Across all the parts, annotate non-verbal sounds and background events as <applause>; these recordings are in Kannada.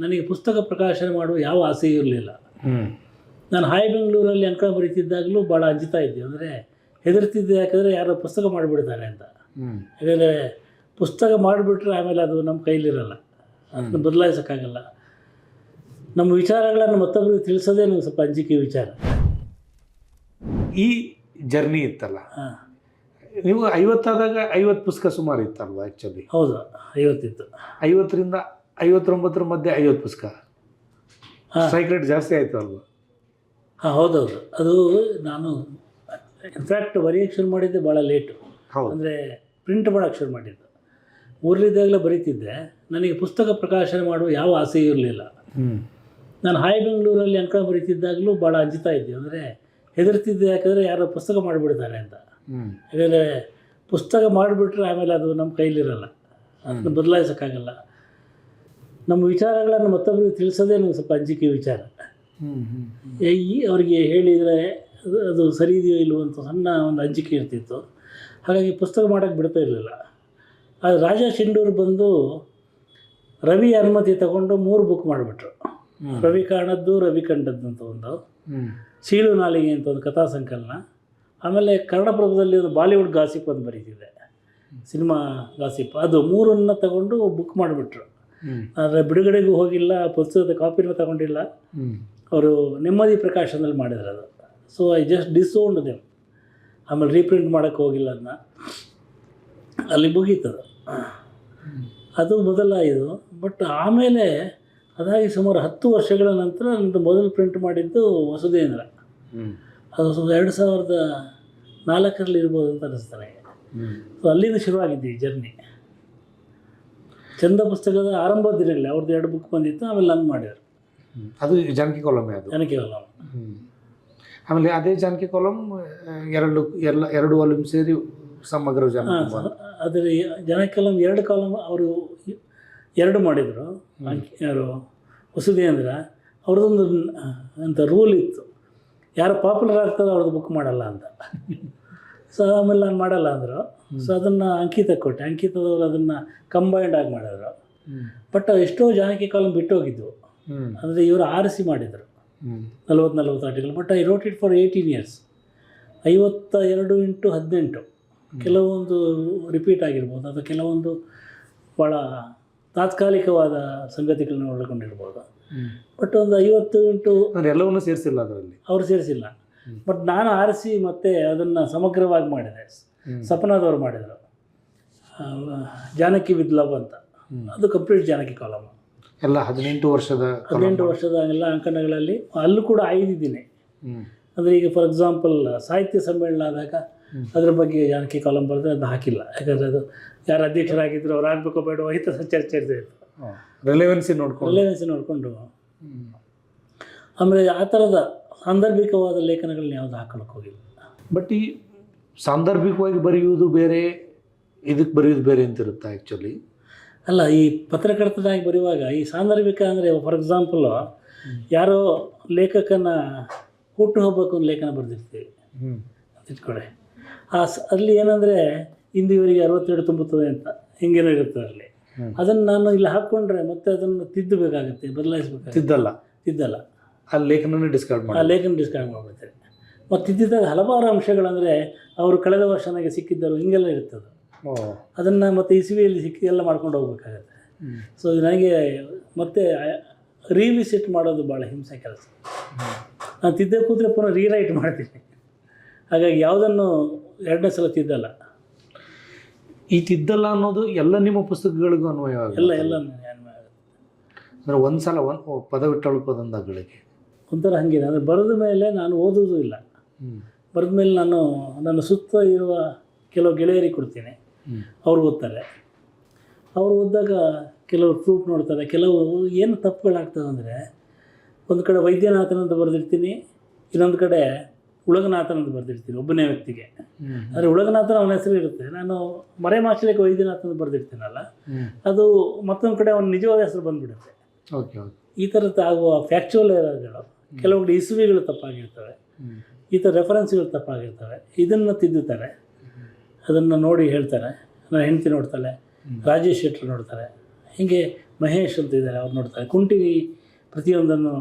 ನನಗೆ ಪುಸ್ತಕ ಪ್ರಕಾಶನ ಮಾಡುವ ಯಾವ ಆಸೆ ಇರಲಿಲ್ಲ. ನಾನು ಹಾಯ್ ಬೆಂಗಳೂರಲ್ಲಿ ಅಂಕ ಬರೀತಿದ್ದಾಗಲೂ ಭಾಳ ಅಂಜಿತಾ ಇದ್ದೆ. ಅಂದರೆ ಹೆದರ್ತಿದ್ದೆ ಯಾಕಂದರೆ ಯಾರೋ ಪುಸ್ತಕ ಮಾಡಿಬಿಡ್ತಾರೆ ಅಂತ. ಯಾಕಂದರೆ ಪುಸ್ತಕ ಮಾಡಿಬಿಟ್ರೆ ಆಮೇಲೆ ಅದು ನಮ್ಮ ಕೈಲಿರಲ್ಲ. ಅದನ್ನು ಬದಲಾಯಿಸೋಕ್ಕಾಗಲ್ಲ. ನಮ್ಮ ವಿಚಾರಗಳನ್ನು ಮತ್ತೊಬ್ಬರಿಗೆ ತಿಳಿಸೋದೇ ನನಗೆ ಸ್ವಲ್ಪ ಅಂಜಿಕೆ ವಿಚಾರ. ಈ ಜರ್ನಿ ಇತ್ತಲ್ಲ? ನೀವು ಐವತ್ತಾದಾಗ ಐವತ್ತು ಪುಸ್ತಕ ಸುಮಾರು ಇತ್ತಲ್ವಾ ಆ್ಯಕ್ಚುಲಿ ಹೌದು ಐವತ್ತಿತ್ತು. ಐವತ್ತರಿಂದ ಐವತ್ತೊಂಬತ್ತರ ಮಧ್ಯೆ ಐವತ್ತು ಪುಸ್ತಕ. ಹಾಂ. ಸ್ಟ್ರೈಕ್ ರೇಟ್ ಜಾಸ್ತಿ ಆಯಿತು ಅಲ್ವಾ? ಹಾಂ ಹೌದೌದು. ಅದು ನಾನು ಇನ್ಫ್ಯಾಕ್ಟ್ ಬರೆಯೋಕ್ಕೆ ಶುರು ಮಾಡಿದ್ದೆ ಭಾಳ ಲೇಟು ಅಂದರೆ ಪ್ರಿಂಟ್ ಮಾಡೋಕ್ಕೆ ಶುರು ಮಾಡಿದ್ದು. ಊರಲ್ಲಿದ್ದಾಗಲೇ ಬರೀತಿದ್ದೆ. ನನಗೆ ಪುಸ್ತಕ ಪ್ರಕಾಶನ ಮಾಡುವ ಯಾವ ಆಸೆ ಇರಲಿಲ್ಲ. ನಾನು ಹಾಯ್ ಬೆಂಗಳೂರಲ್ಲಿ ಅಂಕ ಬರೀತಿದ್ದಾಗಲೂ ಭಾಳ ಅಂಜುತ್ತಾ ಇದ್ದೆ. ಅಂದರೆ ಹೆದರ್ತಿದ್ದೆ ಯಾಕಂದರೆ ಯಾರೋ ಪುಸ್ತಕ ಮಾಡಿಬಿಡ್ತಾರೆ ಅಂತ. ಯಾಕಂದರೆ ಪುಸ್ತಕ ಮಾಡಿಬಿಟ್ರೆ ಆಮೇಲೆ ಅದು ನಮ್ಮ ಕೈಲಿರಲ್ಲ. ಅದನ್ನು ಬದಲಾಯಿಸೋಕ್ಕಾಗಲ್ಲ. ನಮ್ಮ ವಿಚಾರಗಳನ್ನು ಮತ್ತೊಬ್ಬರಿಗೆ ತಿಳಿಸೋದೇ ನನಗೆ ಸ್ವಲ್ಪ ಅಂಜಿಕೆ ವಿಚಾರ. ಈ ಅವರಿಗೆ ಹೇಳಿದರೆ ಅದು ಸರಿ ಇದೆಯೋ ಇಲ್ವೋ ಅಂತ ಸಣ್ಣ ಒಂದು ಅಂಜಿಕೆ ಇರ್ತಿತ್ತು. ಹಾಗಾಗಿ ಪುಸ್ತಕ ಮಾಡೋಕ್ಕೆ ಬಿಡ್ತಾ ಇರಲಿಲ್ಲ. ಆದರೆ ರಾಜಾ ಶಿಂಡೂರು ಬಂದು ರವಿ ಅನುಮತಿ ತಗೊಂಡು ಮೂರು ಬುಕ್ ಮಾಡಿಬಿಟ್ರು. ರವಿ ಕಾಣದ್ದು ರವಿ ಕಂಡದ್ದು ಅಂತ ಒಂದು. ಸೀಳು ನಾಲಿಗೆ ಅಂತ ಒಂದು ಕಥಾ ಸಂಕಲನ. ಆಮೇಲೆ ಕನ್ನಡಪ್ರಭದಲ್ಲಿ ಒಂದು ಬಾಲಿವುಡ್ ಗಾಸಿಪ್ ಅಂತ ಬರೀತಿದೆ. Cinema gossip. ಅದು ಮೂರನ್ನು ತಗೊಂಡು ಬುಕ್ ಮಾಡಿಬಿಟ್ರು. ಆದರೆ ಬಿಡುಗಡೆಗೂ ಹೋಗಿಲ್ಲ ಪುಸ್ತಕದ ಕಾಪಿನೂ ತಗೊಂಡಿಲ್ಲ. ಅವರು ನೆಮ್ಮದಿ ಪ್ರಕಾಶನದಲ್ಲಿ ಮಾಡಿದ್ರು ಅದು. So I just disowned them ಆಮೇಲೆ ರೀಪ್ರಿಂಟ್ ಮಾಡೋಕ್ಕೆ ಹೋಗಿಲ್ಲ ಅದನ್ನ ಅಲ್ಲಿ ಮುಗೀತದು. ಅದು ಮೊದಲ ಇದು ಬಟ್ ಆಮೇಲೆ ಅದಾಗಿ ಸುಮಾರು ಹತ್ತು ವರ್ಷಗಳ ನಂತರ ನಂದು ಮೊದಲು ಪ್ರಿಂಟ್ ಮಾಡಿದ್ದು ವಸುದೇಂದ್ರ. ಅದು ಎರಡು ಸಾವಿರದ ನಾಲ್ಕರಲ್ಲಿ ಇರ್ಬೋದು ಅಂತ ಅನ್ನಿಸ್ತಾರೆ ಸೊ ಅಲ್ಲಿಂದ ಶುರುವಾಗಿದ್ದೆ ಈ ಜರ್ನಿ ಚಂದ ಪುಸ್ತಕದ ಆರಂಭದ ದಿನಗಳಲ್ಲಿ ಅವ್ರದ್ದು ಎರಡು ಬುಕ್ ಬಂದಿತ್ತು ಆಮೇಲೆ ನಂಗೆ ಮಾಡಿದ್ರು ಅದು ಜಾನಕಿ ಕಾಲಮ್ ಅದು. ಜಾನಕಿ ಹ್ಮ್. ಆಮೇಲೆ ಅದೇ ಜಾನಕಿ ಕಾಲಮ್ ಎರಡು ಎಲ್ಲ ಎರಡು ವಾಲ್ಯೂಮ್ ಸೇರಿ ಸಮಗ್ರ ಜಾನಕಿ. ಅದರ ಜನ ಕಾಲಮ್ ಎರಡು ಕಾಲಮ್ ಅವರು ಎರಡು ಮಾಡಿದರು. ಯಾರು? ವಸುದೇಂದ್ರ. ಅವ್ರದ್ದೊಂದು ಅಂತ ರೂಲ್ ಇತ್ತು. ಯಾರು ಪಾಪ್ಯುಲರ್ ಆಗ್ತಾರೋ ಅವ್ರದ್ದು ಬುಕ್ ಮಾಡಲ್ಲ ಅಂತ. ಸೊ ಆಮೇಲೆ ನಾನು ಮಾಡಲ್ಲ ಅಂದರು. ಸೊ ಅದನ್ನು ಅಂಕಿತ ಕೊಟ್ಟೆ. ಅಂಕಿತದವರು ಅದನ್ನು ಕಂಬೈಂಡ್ ಆಗಿ ಮಾಡಿದ್ರು. ಬಟ್ ಎಷ್ಟೋ ಜಾನಕಿ ಕಾಲಂ ಬಿಟ್ಟು ಹೋಗಿದ್ವು. ಹ್ಮ್. ಅಂದರೆ ಇವರು ಆರಿಸಿ ಮಾಡಿದರು. ನಲವತ್ತು ನಲ್ವತ್ತು article but I wrote it for eighteen years ಐವತ್ತ ಎರಡು ಇಂಟು ಹದಿನೆಂಟು. ಕೆಲವೊಂದು ರಿಪೀಟ್ ಆಗಿರ್ಬೋದು. ಅಥವಾ ಕೆಲವೊಂದು ಭಾಳ ತಾತ್ಕಾಲಿಕವಾದ ಸಂಗತಿಗಳನ್ನ ಒಳಗೊಂಡಿರ್ಬೋದು. ಬಟ್ ಒಂದು ಐವತ್ತು ಇಂಟು ಎಲ್ಲವನ್ನೂ ಸೇರಿಸಿಲ್ಲ ಅದರಲ್ಲಿ? ಅವರು ಸೇರಿಸಿಲ್ಲ. ಬಟ್ ನಾನು ಆರಿಸಿ ಮತ್ತೆ ಅದನ್ನು ಸಮಗ್ರವಾಗಿ ಮಾಡಿದೆ. ಸಪನಾದವ್ರು ಮಾಡಿದರು. ಜಾನಕಿ ವಿತ್ ಲವ್ ಅಂತ. ಅದು ಕಂಪ್ಲೀಟ್ ಜಾನಕಿ ಕಾಲಮ್. ಎಲ್ಲ ಹದಿನೆಂಟು ವರ್ಷದ. ಹದಿನೆಂಟು ವರ್ಷದ ಎಲ್ಲ ಅಂಕಣಗಳಲ್ಲಿ ಅಲ್ಲೂ ಕೂಡ ಆಯ್ದಿದ್ದೀನಿ ಅಂದ್ರೆ ಈಗ ಫಾರ್ ಎಕ್ಸಾಂಪಲ್ ಸಾಹಿತ್ಯ ಸಮ್ಮೇಳನ ಆದಾಗ. ಅದ್ರ ಬಗ್ಗೆ ಜಾನಕಿ ಕಾಲಂ ಬರೆದ್ರೆ ಅದನ್ನ ಹಾಕಿಲ್ಲ. ಯಾಕಂದರೆ ಅದು ಯಾರು ಅಧ್ಯಕ್ಷರಾಗಿದ್ರು ಅವ್ರು ಆಗಬೇಕೋ ಬೇಡ ಈ ಥರ <laughs> ಚರ್ಚೆ ರಿಲೆವೆನ್ಸಿ ರೆಲೆವೆನ್ಸಿ ನೋಡ್ಕೊಂಡು. ರಿಲೆವೆನ್ಸಿ ನೋಡಿಕೊಂಡು. ಆಮೇಲೆ ಆ ಥರದ ಸಾಂದರ್ಭಿಕವಾದ ಲೇಖನಗಳನ್ನ ಯಾವುದು ಹಾಕೊಳಕ್ಕೆ ಹೋಗಿಲ್ಲ. ಬಟ್ ಈ ಸಾಂದರ್ಭಿಕವಾಗಿ ಬರೆಯುವುದು ಬೇರೆ ಇದಕ್ಕೆ ಬರೆಯೋದು ಬೇರೆ ಅಂತಿರುತ್ತೆ ಆ್ಯಕ್ಚುಲಿ ಅಲ್ಲ ಈ ಪತ್ರಕರ್ತನಾಗಿ ಬರೆಯುವಾಗ ಈ ಸಾಂದರ್ಭಿಕ ಅಂದರೆ ಫಾರ್ ಎಕ್ಸಾಂಪಲು ಯಾರೋ ಲೇಖಕನ ಹುಟ್ಟು ಹೋಗ್ಬೇಕು ಒಂದು ಲೇಖನ ಬರೆದಿರ್ತೀವಿ. ಅಂತ ಇಟ್ಕೊಳ್ಳಿ ಆ ಸ ಅಲ್ಲಿ ಏನಂದರೆ ಇಂದು ಇವರಿಗೆ ಅರವತ್ತೆರಡು ತುಂಬುತ್ತದೆ ಅಂತ ಹಿಂಗೇನೋ ಇರುತ್ತೆ ಅಲ್ಲಿ. ಅದನ್ನು ನಾನು ಇಲ್ಲಿ ಹಾಕ್ಕೊಂಡ್ರೆ ಮತ್ತೆ ಅದನ್ನು ತಿದ್ದಬೇಕಾಗುತ್ತೆ ಬದಲಾಯಿಸ್ಬೇಕು ತಿದ್ದಲ್ಲ. ತಿದ್ದಲ್ಲ. ಆ ಲೇಖನನೇ ಮಾಡಿ ಆ ಲೇಖನ ಡಿಸ್ಕಾರ್ಡ್ ಮಾಡಿಬಿಡ್ತಾರೆ. ಮತ್ತು ಇದ್ದಿದ್ದಾಗ ಹಲವಾರು ಅಂಶಗಳಂದರೆ ಅವರು ಕಳೆದ ವರ್ಷ ನನಗೆ ಸಿಕ್ಕಿದ್ದರು ಹಿಂಗೆಲ್ಲ ಇರ್ತದೆ. ಅದನ್ನು ಮತ್ತೆ ಇಸುವಿಯಲ್ಲಿ ಸಿಕ್ಕಿ ಎಲ್ಲ ಮಾಡ್ಕೊಂಡು ಹೋಗ್ಬೇಕಾಗತ್ತೆ. ಸೊ ನನಗೆ ಮತ್ತೆ ರೀವಿಸಿಟ್ ಮಾಡೋದು ಭಾಳ ಹಿಂಸೆ ಕೆಲಸ. ನಾನು ತಿದ್ದೆ ಕೂತ್ರೆ ಪುನಃ ರೀರೈಟ್ ಮಾಡ್ತೀನಿ. ಹಾಗಾಗಿ ಯಾವುದನ್ನು ಎರಡನೇ ಸಲ ತಿದ್ದಲ್ಲ. ಈ ತಿದ್ದಲ್ಲ ಅನ್ನೋದು ಎಲ್ಲ ನಿಮ್ಮ ಪುಸ್ತಕಗಳಿಗೂ ಅನ್ವಯ ಎಲ್ಲ ಆಗುತ್ತೆ. ಎಲ್ಲ ಅಂದ್ರೆ ಒಂದು ಸಲ ಒಂದು ಪದವಿಟ್ಟಳು ಪದಂದಗಳಿಗೆ ಒಂಥರ ಹಂಗಿದೆ. ಅಂದರೆ ಬರೆದ ಮೇಲೆ ನಾನು ಓದೋದು ಇಲ್ಲ. ಬರೆದ ಮೇಲೆ ನಾನು ನನ್ನ ಸುತ್ತ ಇರುವ ಕೆಲವು ಗೆಳೆಯರಿಗೆ ಕೊಡ್ತೀನಿ. ಅವ್ರು ಓದ್ತಾರೆ. ಅವ್ರು ಓದಿದಾಗ ಕೆಲವರು ಪ್ರೂಫ್ ನೋಡ್ತಾರೆ. ಕೆಲವು ಏನು ತಪ್ಪುಗಳಾಗ್ತದೆ ಅಂದರೆ ಒಂದು ಕಡೆ ವೈದ್ಯನಾಥನ ಅಂತ ಬರೆದಿರ್ತೀನಿ ಇನ್ನೊಂದು ಕಡೆ ಉಳಗನಾಥನ್ ಅಂತ ಬರೆದಿರ್ತೀನಿ ಒಬ್ಬನೇ ವ್ಯಕ್ತಿಗೆ. ಆದರೆ ಉಳಗನಾಥನ ಅವನ ಹೆಸರು ಇರುತ್ತೆ. ನಾನು ಮರೆಮಾಚಲಿಗೆ ವೈದ್ಯನಾಥನ್ ಅಂತ ಬರೆದಿರ್ತೀನಲ್ಲ ಅದು ಮತ್ತೊಂದು ಕಡೆ ಅವನ ನಿಜವಾದ ಹೆಸರು ಬಂದುಬಿಡುತ್ತೆ. Okay okay. ಈ ಥರದ್ದು ಆಗುವ ಫ್ಯಾಕ್ಚುವಲ್ ಎರರ್ಗಳು ಕೆಲವೊಂದು ಇಸುವಿಗಳು ತಪ್ಪಾಗಿರ್ತವೆ. ಈ ಥರ ರೆಫರೆನ್ಸ್ಗಳು ತಪ್ಪಾಗಿರ್ತವೆ. ಇದನ್ನು ತಿದ್ದುತ್ತಾರೆ ಅದನ್ನು ನೋಡಿ ಹೇಳ್ತಾರೆ. ನನ್ನ ಹೆಂಡತಿ ನೋಡ್ತಾಳೆ ರಾಜೇಶ್ ಶೆಟ್ಟರು ನೋಡ್ತಾರೆ. ಹೀಗೆ ಮಹೇಶ್ ಅಂತ ಇದ್ದಾರೆ ಅವ್ರು ನೋಡ್ತಾರೆ. ಕುಂಟಿ ಪ್ರತಿಯೊಂದನ್ನು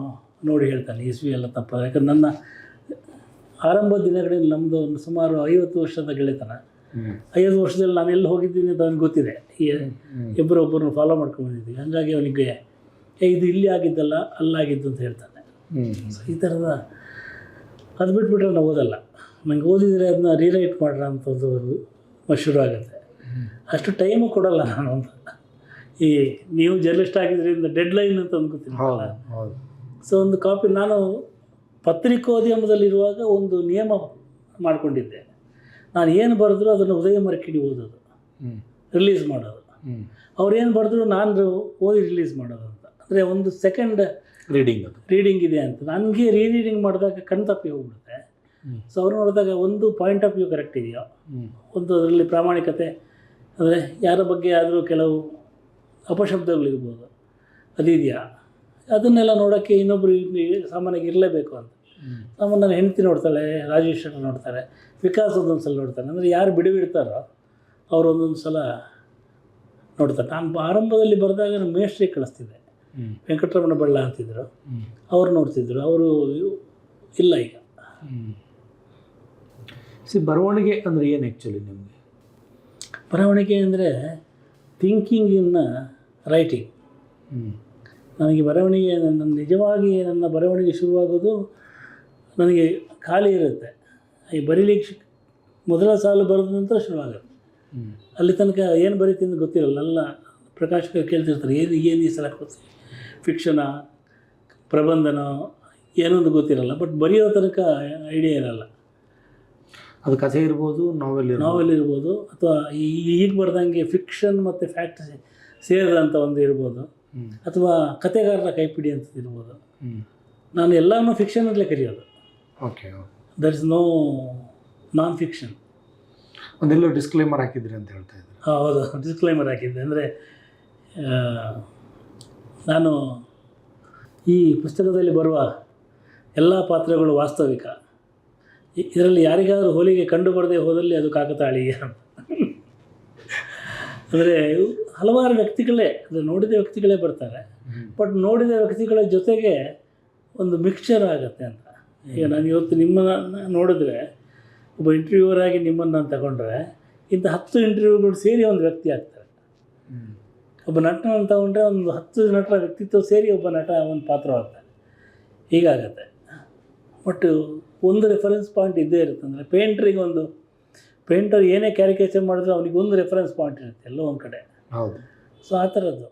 ನೋಡಿ ಹೇಳ್ತಾನೆ ಇಸ್ವಿ ಎಲ್ಲ ತಪ್ಪ ಯಾಕಂದ್ರೆ ನನ್ನ ಆರಂಭ ದಿನಗಳಲ್ಲಿ ನಮ್ಮದು ಒಂದು ಸುಮಾರು ಐವತ್ತು ವರ್ಷದ ಗೆಳೆತನ. ಐವತ್ತು ವರ್ಷದಲ್ಲಿ ನಾನು ಎಲ್ಲಿ ಹೋಗಿದ್ದೀನಿ ಅಂತ ಅವ್ನಿಗೆ ಗೊತ್ತಿದೆ. ಈ ಇಬ್ಬರೊಬ್ಬರನ್ನ ಫಾಲೋ ಮಾಡ್ಕೊಂಡು ಬಂದಿದ್ದೀವಿ. ಹಂಗಾಗಿ ಅವನಿಗೆ ಏ ಇದು ಇಲ್ಲಿ ಆಗಿದ್ದಲ್ಲ ಅಲ್ಲಾಗಿದ್ದು ಅಂತ ಹೇಳ್ತಾನೆ. ಈ ಥರದ ಅದು ಬಿಟ್ಬಿಟ್ರೆ ನಾವು ಓದಲ್ಲ. ನಂಗೆ ಓದಿದರೆ ಅದನ್ನ ರೀರೈಟ್ ಮಾಡ್ರ ಅಂತ ಒಂದು ಶುರು ಆಗುತ್ತೆ. ಅಷ್ಟು ಟೈಮು ಕೊಡಲ್ಲ ನಾನು. ಅಂತ ಈ ನೀವು ಜರ್ನಲಿಸ್ಟ್ ಆಗಿದ್ದರಿಂದ ಡೆಡ್ ಲೈನ್ ಅಂತ ಅಂದ್ಕೋತೀನಿ ಸೊ ಒಂದು ಕಾಪಿ ನಾನು ಪತ್ರಿಕೋದ್ಯಮದಲ್ಲಿರುವಾಗ ಒಂದು ನಿಯಮ ಮಾಡಿಕೊಂಡಿದ್ದೆ. ನಾನು ಏನು ಬರೆದ್ರು ಅದನ್ನು ಉದಯ ಮರಕಿಡಿ ಓದೋದು. ರಿಲೀಸ್ ಮಾಡೋದು. ಅವ್ರು ಏನು ಬರೆದ್ರು ನಾನು ಓದಿ ರಿಲೀಸ್ ಮಾಡೋದು ಅಂತ. ಅಂದರೆ ಒಂದು ಸೆಕೆಂಡ್ ರೀಡಿಂಗ್ ಅದು. ರೀಡಿಂಗ್ ಇದೆ ಅಂತ. ನನಗೆ ರೀ ರೀಡಿಂಗ್ ಮಾಡಿದಾಗ ಕಣ್ ತಪ್ಪಿ ಹೋಗ್ಬಿಡುತ್ತೆ. ಸೊ ಅವ್ರು ನೋಡಿದಾಗ ಒಂದು ಪಾಯಿಂಟ್ ಆಫ್ ವ್ಯೂ ಕರೆಕ್ಟ್ ಇದೆಯೋ ಒಂದು ಅದರಲ್ಲಿ ಪ್ರಾಮಾಣಿಕತೆ ಅಂದರೆ ಯಾರ ಬಗ್ಗೆ ಆದರೂ ಕೆಲವು ಅಪಶಬ್ದಗಳಿರ್ಬೋದು ಅದಿದೆಯಾ ಅದನ್ನೆಲ್ಲ ನೋಡೋಕ್ಕೆ ಇನ್ನೊಬ್ಬರು ಸಾಮಾನ್ಯವಾಗಿ ಇರಲೇಬೇಕು ಅಂತ. ನಮ್ಮ ಸಾಮಾನ್ಯ ನನ್ನ ಹೆಂಡತಿ ನೋಡ್ತಾಳೆ ರಾಜೇಶ್ ಅಣ್ಣ ನೋಡ್ತಾರೆ ವಿಕಾಸ್ ಒಂದೊಂದು ಸಲ ನೋಡ್ತಾರೆ ಅಂದರೆ ಯಾರು ಬಿಡುವಿಡ್ತಾರೋ ಅವ್ರು ಒಂದೊಂದು ಸಲ ನೋಡ್ತಾರೆ. ನಾನು ಆರಂಭದಲ್ಲಿ ಬರೆದಾಗ ನಾನು ಮೇಷ್ಟ್ರಿಗೆ ಕಳಿಸ್ತಿದ್ದೆ. ವೆಂಕಟರಮಣ ಬಳ್ಳ ಅಂತಿದ್ರು. ಅವರು ನೋಡ್ತಿದ್ರು. ಅವರು ಇಲ್ಲ ಈಗ. ಸಿ ಬರವಣಿಗೆ ಅಂದರೆ ಏನು ಆ್ಯಕ್ಚುಲಿ ನಿಮಗೆ? ಬರವಣಿಗೆ ಅಂದರೆ ಥಿಂಕಿಂಗ್ ಇನ್ನ ರೈಟಿಂಗ್. ನನಗೆ ಬರವಣಿಗೆ ನನ್ನ ನಿಜವಾಗಿ ನನ್ನ ಬರವಣಿಗೆ ಶುರುವಾಗೋದು ನನಗೆ ಖಾಲಿ ಇರುತ್ತೆ. ಈ ಬರೀಲಿಕ್ಕೆ ಮೊದಲ ಸಾಲು ಬರೆದ ನಂತರ ಶುರುವಾಗುತ್ತೆ. ಅಲ್ಲಿ ತನಕ ಏನು ಬರೀತೀನಿ ಅಂತ ಗೊತ್ತಿರಲ್ಲ. ಎಲ್ಲ ಪ್ರಕಾಶಕರು ಕೇಳ್ತಿರ್ತಾರೆ ಏನು ಏನು ಈ ಸಲ ಕೊಡ್ತೀವಿ ಫಿಕ್ಷನ ಪ್ರಬಂಧನ ಏನೊಂದು ಗೊತ್ತಿರಲ್ಲ ಬಟ್ ಬರೆಯೋ ತನಕ ಐಡಿಯಾ ಇರಲ್ಲ. ಅದು ಕಥೆ ಇರ್ಬೋದು ನಾವೆಲ್ ನಾವೆಲ್ ಇರ್ಬೋದು ಅಥವಾ ಈ- ಈಗ ಬರ್ದಂಗೆ ಫಿಕ್ಷನ್ ಮತ್ತು ಫ್ಯಾಕ್ಟ್ ಸೇರಿದಂಥ ಒಂದು ಇರ್ಬೋದು. ಅಥವಾ ಕತೆಗಾರರ ಕೈಪಿಡಿ ಅಂತ ಇರ್ಬೋದು. ನಾನು ಎಲ್ಲನೂ ಫಿಕ್ಷನಲ್ಲೇ ಕರೆಯೋದು. Okay okay there is no non fiction ಒಂದೆಲ್ಲೋ disclaimer ಹಾಕಿದ್ರಿ ಅಂತ ಹೇಳ್ತಾ ಇದ್ದಾರೆ ಹೌದು <laughs> ಡಿಸ್ಕ್ಲೈಮರ್ ಹಾಕಿದ್ದೆ. ಅಂದರೆ ನಾನು ಈ ಪುಸ್ತಕದಲ್ಲಿ ಬರುವ ಎಲ್ಲ ಪಾತ್ರಗಳು ವಾಸ್ತವಿಕ. ಇದರಲ್ಲಿ ಯಾರಿಗಾದರೂ ಹೋಲಿಗೆ ಕಂಡು ಬರದೆ ಹೋದಲ್ಲಿ ಅದು ಕಾಕತಾಳೀಯ ಅಂದರೆ ಹಲವಾರು ವ್ಯಕ್ತಿಗಳೇ ಅಂದರೆ ನೋಡಿದ ವ್ಯಕ್ತಿಗಳೇ ಬರ್ತಾರೆ. ಬಟ್ ನೋಡಿದ ವ್ಯಕ್ತಿಗಳ ಜೊತೆಗೆ ಒಂದು ಮಿಕ್ಸ್ಚರ್ ಆಗುತ್ತೆ ಅಂತ. ಈಗ ನಾನು ಇವತ್ತು ನಿಮ್ಮನ್ನು ನೋಡಿದ್ರೆ ಒಬ್ಬ ಇಂಟರ್ವ್ಯೂವರ್ ಆಗಿ ನಿಮ್ಮನ್ನು ನಾನು ತಗೊಂಡ್ರೆ ಇಂಥ ಹತ್ತು ಇಂಟರ್ವ್ಯೂಗಳು ಸೇರಿ ಒಂದು ವ್ಯಕ್ತಿ ಆಗ್ತಾರೆ. ಒಬ್ಬ ನಟನನ್ನು ತಗೊಂಡ್ರೆ ಒಂದು ಹತ್ತು ನಟರ ವ್ಯಕ್ತಿತ್ವ ಸೇರಿ ಒಬ್ಬ ನಟ ಒಂದು ಪಾತ್ರವಾಗ್ತಾನೆ. ಹೀಗಾಗತ್ತೆ. ಬಟ್ ಒಂದು ರೆಫರೆನ್ಸ್ ಪಾಯಿಂಟ್ ಇದ್ದೇ ಇರುತ್ತೆ. ಅಂದರೆ ಪೇಂಟ್ರಿಗೆ ಒಂದು ಪೇಂಟರ್ ಏನೇ ಕ್ಯಾರಿಕೇಚರ್ ಮಾಡಿದ್ರು ಅವನಿಗೆ ಒಂದು ರೆಫರೆನ್ಸ್ ಪಾಯಿಂಟ್ ಇರುತ್ತೆ ಎಲ್ಲೋ ಒಂದು ಕಡೆ. ಹೌದು. ಸೊ ಆ ಥರದ್ದು.